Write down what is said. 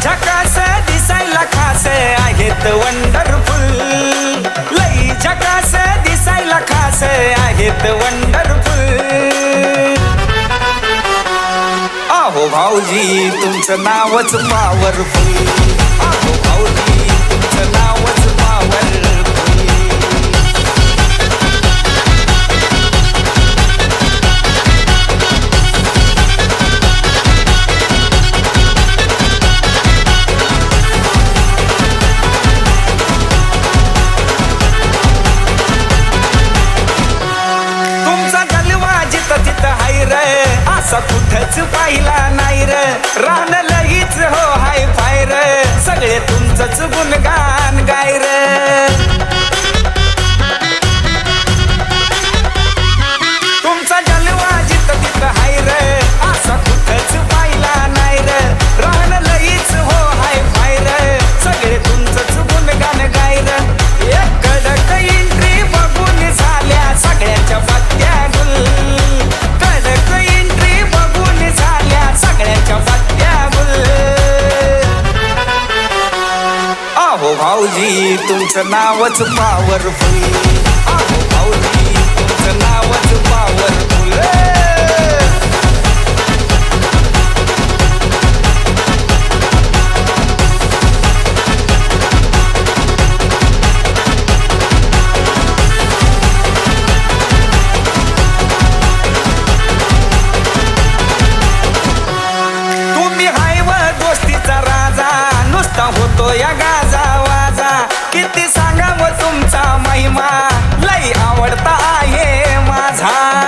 झकास दिसायला खास आहेत वंडरफुल लई झकास दिसायला खास आहेत वंडरफुल अहो भाऊजी तुमचं नावच पावरफुल असा कुठंच पाहिला नाही र. राहण लगीच हो हाय फायर सगळे तुमचंच गुणगान गाय र. भाऊजी तुमचं नावच पावरफुल भाऊजी तुमचं नावच पावरफुल तुम्ही दोस्तीचा राजा नुसता होतो या गाजा तुमचा किती सांगावं तुमचा महिमा. लई आवडता आहे माझा.